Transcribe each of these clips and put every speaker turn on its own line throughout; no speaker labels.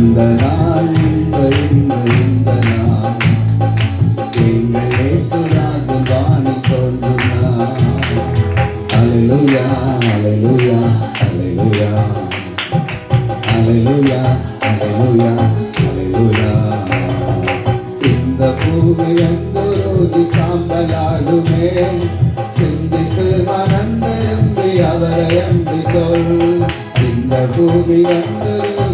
இந்த நாள் இந்த இந்த இந்த நாள். எங்கள் இயேசுராஜன் வாணி தோன்றும் நாள் அல்லேலூயா அல்லேலூயா அல்லேலூயா அல்லேலூயா அல்லேலூயா இந்த பூமி எந்தொருகி சாம்பலாகுமே? சிந்தித்து எம்பி அவரை எம்பி சொல் இந்த பூமி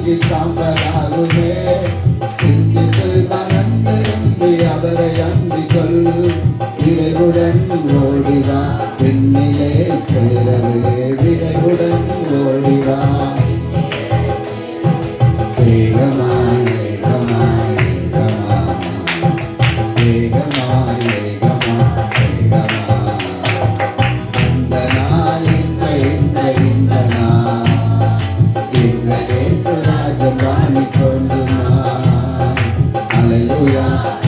எந்தொருகி சாம்பலாகுமே சிந்தித்து மனந்து எம்பி அவரை எம்பி கொள். விரைவுடன் ஓடிவா பெண்ணிலே சேரவே. விரைவுடன் ஓடிவா. வேகமாய் Hallelujah.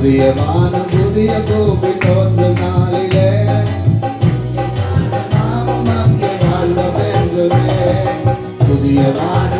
புதிய வானம் புதிய பூமி தோன்றும் நாளிலே. புதிய வானம்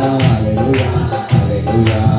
Aleluya, aleluya.